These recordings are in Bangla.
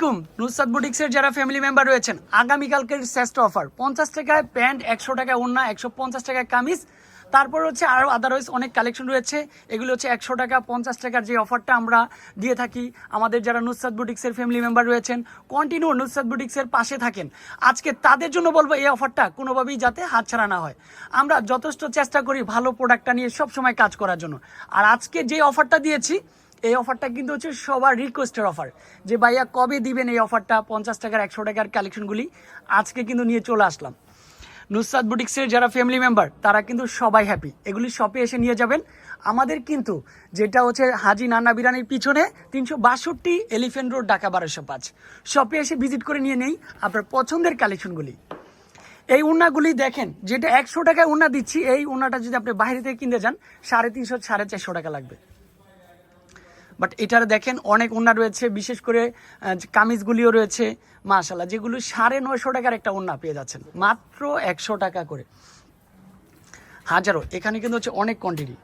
আলাইকুম। নুসরাত বুটিক্সের যারা ফ্যামিলি মেম্বার রয়েছেন, আগামীকালকের শ্রেষ্ঠ অফার পঞ্চাশ টাকায় প্যান্ট, একশো টাকায় ওড়না, একশো পঞ্চাশ টাকায় কামিজ। তারপর হচ্ছে আরও আদারওয়াইজ অনেক কালেকশন রয়েছে। এগুলো হচ্ছে একশো টাকা, পঞ্চাশ টাকার যে অফারটা আমরা দিয়ে থাকি, আমাদের যারা নুসরাত বুটিক্সের ফ্যামিলি মেম্বার রয়েছেন কন্টিনিউ নুসরাত বুটিক্সের পাশে থাকেন। আজকে তাদের জন্য বলব এই অফারটা কোনোভাবেই যাতে হাতছাড়া না হয়। আমরা যথেষ্ট চেষ্টা করি ভালো প্রোডাক্টটা নিয়ে সবসময় কাজ করার জন্য। আর আজকে যে অফারটা দিয়েছি এই অফারটা কিন্তু হচ্ছে সবার রিকোয়েস্টের অফার যে ভাইয়া কবে দিবেন এই অফারটা পঞ্চাশ টাকার, একশো টাকার কালেকশনগুলি আজকে কিন্তু নিয়ে চলে আসলাম। নুসরাত বুটিক্সের যারা ফ্যামিলি মেম্বার তারা কিন্তু সবাই হ্যাপি এগুলি শপে এসে নিয়ে যাবেন। আমাদের কিন্তু যেটা হচ্ছে হাজি নান্না বিরানির পিছনে তিনশো বাষট্টি এলিফেন্ট রোড ঢাকা বারোশো পাঁচ। শপে এসে ভিজিট করে নিয়ে নেই আপনার পছন্দের কালেকশনগুলি এই উন্নাগুলি দেখেন, যেটা একশো টাকায় উন্না দিচ্ছি, এই উন্নাটা যদি আপনি বাইরে থেকে কিনতে যান, সাড়ে তিনশো, সাড়ে চারশো টাকা লাগবে। বাট এটার দেখেন অনেক ওনা রয়েছে বিশেষ করে কামিজগুলিও রয়েছে মাশাল্লাহ যেগুলো সাড়ে নয়শো টাকার একটা ওনা পেয়ে যাচ্ছেন মাত্র একশো টাকা করে। হাজারো এখানে কিন্তু হচ্ছে অনেক কোয়ান্টিটি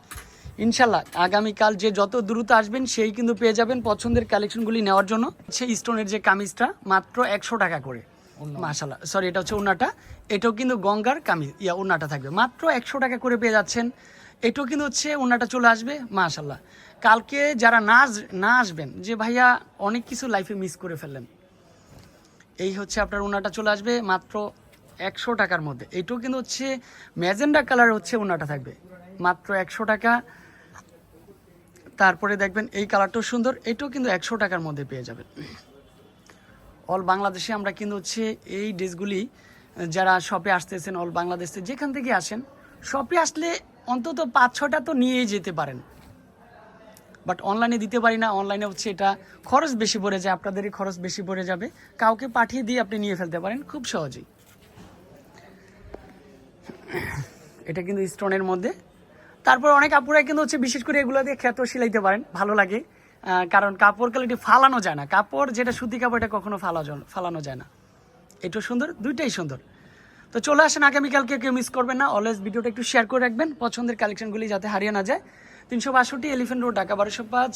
ইনশাল্লাহ আগামীকাল যে যত দ্রুত আসবেন সেই কিন্তু পেয়ে যাবেন পছন্দের কালেকশনগুলি নেওয়ার জন্য। সেই স্টোনের যে কামিজটা মাত্র একশো টাকা করে। মাশাল্লাহ সরি এটা হচ্ছে ওনাটা এটাও কিন্তু গঙ্গার কামিজ ইয়া ওনাটা থাকবে। মাত্র একশো টাকা করে পেয়ে যাচ্ছেন এটাও কিন্তু হচ্ছে ওনাটা চলে আসবে মাশাল্লাহ কালকে যারা না না আসবেন, যে ভাইয়া অনেক কিছু লাইফে মিস করে ফেললেন, এই হচ্ছে আপনার ওনাটা চলে আসবে মাত্র একশো টাকার মধ্যে। এটাও কিন্তু হচ্ছে ম্যাজেন্ডা কালার হচ্ছে ওনাটা থাকবে, মাত্র একশো টাকা। তারপরে দেখবেন এই কালারটাও সুন্দর, এটাও কিন্তু একশো টাকার মধ্যে পেয়ে যাবেন। অল বাংলাদেশে আমরা কিন্তু হচ্ছে এই ড্রেসগুলি যারা শপে আসতেছেন অল বাংলাদেশে যেখান থেকে আসেন শপে আসলে অন্তত পাঁচ ছটা তো নিয়েই যেতে পারেন। বাট অনলাইনে দিতে পারি না অনলাইনে হচ্ছে এটা খরচ বেশি পড়ে যায়, আপনাদেরই খরচ বেশি পড়ে যাবে। কাউকে পাঠিয়ে দিয়ে আপনি নিয়ে ফেলতে পারেন, খুব সহজেই। এটা কিন্তু স্টোনের মধ্যে। তারপর অনেক আপুরাই কিন্তু হচ্ছে বিশেষ করে এগুলো দিয়ে ক্ষেত সিলাইতে পারেন, ভালো লাগে। কারণ কাপড় কোয়ালিটি ফালানো যায় না। কাপড় যেটা সুতি কাপড়, এটা কখনো ফালা ফালানো যায় না। এটাও সুন্দর, দুইটাই সুন্দর। তো চলে আসেন আগামীকালকে কেউ মিস করবেন না। অলওয়েজ ভিডিওটা একটু শেয়ার করে রাখবেন, পছন্দের কালেকশনগুলি যাতে হারিয়ে না যায়। তিনশো বাষট্টি এলিফেন্ট রোড ঢাকা বারোশো পাঁচ।